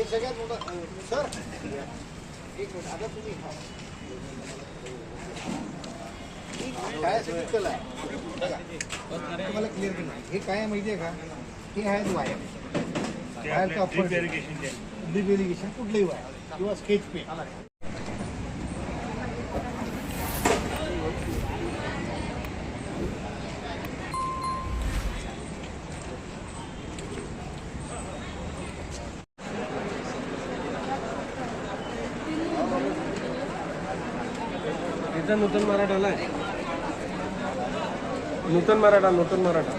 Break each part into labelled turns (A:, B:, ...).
A: हे सगळ्यात मोठं सर एक मिनिट आता तुम्ही कायासाठी कला आहे. तुम्हाला क्लिअर नाही हे काय आहे माहिती आहे का? हे आहेत वायर वायरचा ऑफर इरिगेशन कुठलंही वायर किंवा स्केच पेन
B: इथं नूतन मराठाला आहे. नूतन मराठा नूतन मराठा.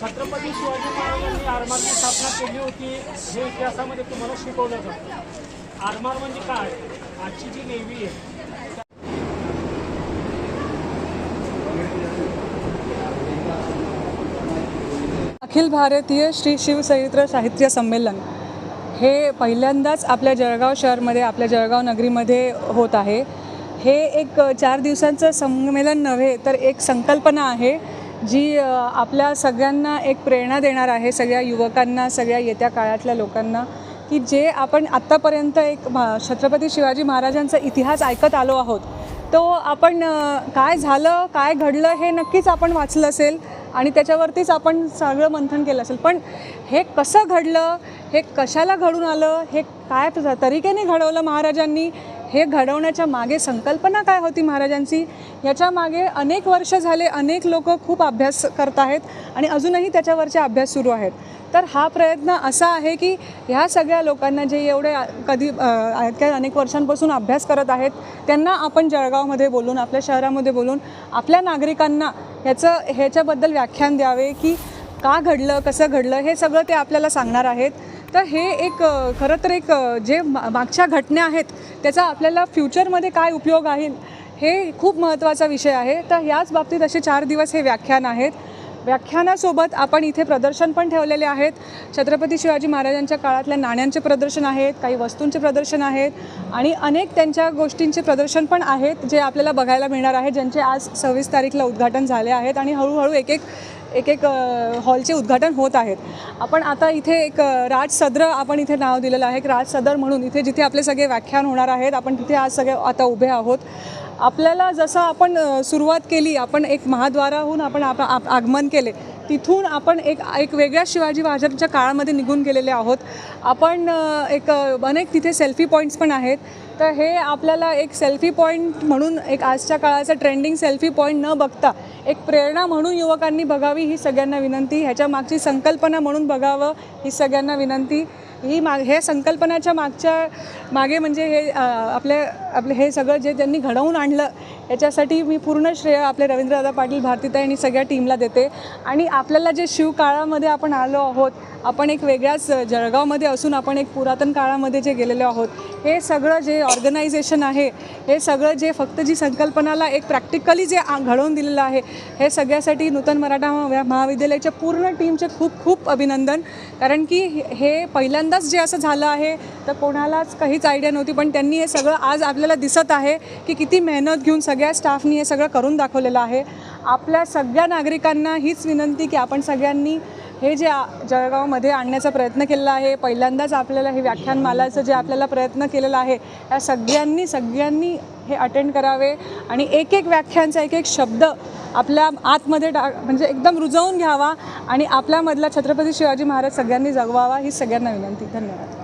C: छत्रपती शिवाजी महाराजांनी आरमारची स्थापना केली होती. हे इतिहासामध्ये तुम्हाला शिकवलं जातं. आरमार म्हणजे काय? आजची जी नेव्ही आहे.
D: अखिल भारतीय श्री शिवचरित्र साहित्य संमेलन हे पहिल्यांदाच आपल्या जळगाव शहरमध्ये आपल्या जळगाव नगरीमध्ये होत आहे. हे एक चार दिवसांचं संमेलन नव्हे तर एक संकल्पना आहे जी आपल्या सगळ्यांना एक प्रेरणा देणार आहे सगळ्या युवकांना सगळ्या येत्या काळातल्या लोकांना की जे आपण आत्तापर्यंत एक छत्रपती शिवाजी महाराजांचा इतिहास ऐकत आलो आहोत तो आपण काय झालं काय घडलं हे नक्कीच आपण वाचलं असेल आणि त्याच्यावरतीच आपण सगळं मंथन केलं असेल. पण हे कसं घडलं हे कशाला घडून आलं हे काय तरीकेने घडवलं महाराजांनी हे घडवण्याच्या मागे संकल्पना काय होती महाराजांची? याच्या मागे अनेक वर्ष झाले अनेक लोक खूप अभ्यास करत आहेत आणि अजूनही त्याच्यावरचे अभ्यास सुरू आहेत. तर हा प्रयत्न असा आहे की ह्या सगळ्या लोकांना जे एवढे कधी आहेत काय अनेक वर्षांपासून अभ्यास करत आहेत त्यांना आपण जळगावमध्ये बोलून आपल्या शहरामध्ये बोलून आपल्या नागरिकांना ह्याचं ह्याच्याबद्दल व्याख्यान द्यावे की का घडलं कसं घडलं हे सगळं ते आपल्याला सांगणार आहेत. तर हे एक खरं तर एक जे मा- मागच्या घटना आहेत त्याचा आपल्याला फ्युचरमध्ये काय उपयोग आहे हे खूप महत्त्वाचा विषय आहे. तर याच बाबतीत असे चार दिवस हे व्याख्यान आहेत. व्याख्यानासोबत आपण इथे प्रदर्शन पण ठेवलेले आहेत. छत्रपती शिवाजी महाराजांच्या काळातल्या नाण्यांचे प्रदर्शन आहेत काही वस्तूंचे प्रदर्शन आहेत आणि अनेक त्यांच्या गोष्टींचे प्रदर्शन पण आहेत जे आपल्याला बघायला मिळणार आहे ज्यांचे आज सव्वीस तारीखला उद्घाटन झाले आहेत आणि हळूहळू एक एक एक एक हॉलचे उद्घाटन होत आहेत. आपण आता इथे एक राज सद्र आपण इथे नाव दिलेलं आहे. एक राज सदर म्हणून इथे जिथे आपले सगळे व्याख्यान होणार आहेत आपण तिथे आज सगळे आता उभे आहोत. आपल्याला जसं आपण सुरुवात केली आपण एक महाद्वाराहून आपण आप आप- आगमन केले तिथून आपण एक एक वेगळ्या शिवाजी महाराजांच्या काळामध्ये निघून गेलेले आहोत. आपण एक अनेक तिथे सेल्फी पॉईंट्स पण आहेत. तर हे आपल्याला एक सेल्फी पॉईंट म्हणून एक आजच्या काळाचा ट्रेंडिंग सेल्फी पॉईंट न बघता एक प्रेरणा म्हणून युवकांनी बघावी ही सगळ्यांना विनंती. ह्याच्या मागची संकल्पना म्हणून बघावं ही सगळ्यांना विनंती. ही माग हे संकल्पनाच्या मागच्या मागे म्हणजे हे आपले आपले हे सगळं जे त्यांनी घडवून आणलं याच्यासाठी मी पूर्ण श्रेय आपले रवींद्रदादा पाटील भारतीताई आणि सगळ्या टीमला देते. आणि आपल्याला जे शिवकाळामध्ये आपण आलो आहोत आपण एक वेगळ्याच जळगावमध्ये असून आपण एक पुरातन काळामध्ये जे गेलेलो आहोत हे सगळं जे ऑर्गनायझेशन आहे हे सगळं जे फक्त जी संकल्पनाला एक प्रॅक्टिकली जे घडवून दिलेलं आहे हे सगळ्यासाठी नूतन मराठा महाविद्यालयाच्या पूर्ण टीमचे खूप खूप अभिनंदन. कारण की हे- हे पहिल्यांदाच जे असं झालं आहे तर कोणालाच काहीच आयडिया नव्हती पण त्यांनी हे सगळं आज आपल्याला दिसत आहे की किती मेहनत घेऊन सगळ्या स्टाफनी हे सगळं करून दाखवलेलं आहे. आपल्या सगळ्या नागरिकांना हीच विनंती की आपण सगळ्यांनी हे जे जळगावमध्ये आणण्याचा प्रयत्न केलेला आहे पहिल्यांदाच आपल्याला हे व्याख्यानमालाचं जे आपल्याला प्रयत्न केलेला आहे या सगळ्यांनी सगळ्यांनी हे अटेंड करावे आणि एक एक व्याख्यानचा एक एक शब्द आपल्या आतमध्ये टा म्हणजे एकदम रुजवून घ्यावा आणि आपल्यामधला छत्रपती शिवाजी महाराज सगळ्यांनी जगवावा ही सगळ्यांना विनंती. धन्यवाद.